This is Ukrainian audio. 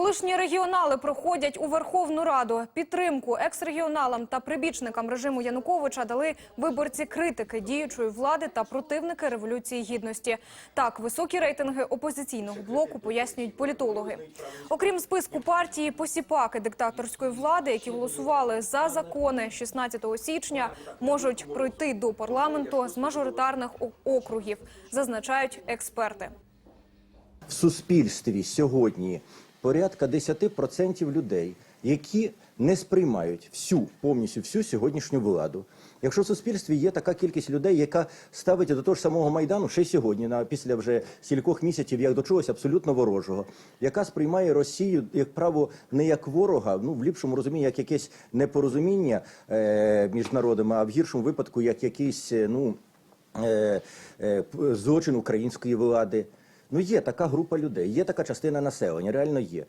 Колишні регіонали проходять у Верховну Раду. Підтримку екс-регіоналам та прибічникам режиму Януковича дали виборці критики діючої влади та противники революції гідності. Так, високі рейтинги опозиційного блоку пояснюють політологи. Окрім списку партії посіпаки диктаторської влади, які голосували за закони 16 січня, можуть пройти до парламенту з мажоритарних округів, зазначають експерти. в суспільстві сьогодні порядка 10% людей, які не сприймають всю повністю всю сьогоднішню владу. Якщо в суспільстві є така кількість людей, яка ставить до того ж самого майдану ще сьогодні, на після вже стількох місяців, як до чогось абсолютно ворожого, яка сприймає Росію як право не як ворога, ну в ліпшому розумінні, як якесь непорозуміння е, між народами, а в гіршому випадку як якийсь е, ну е, е, злочин української влади. Ну є така група людей, є така частина населення, реально є.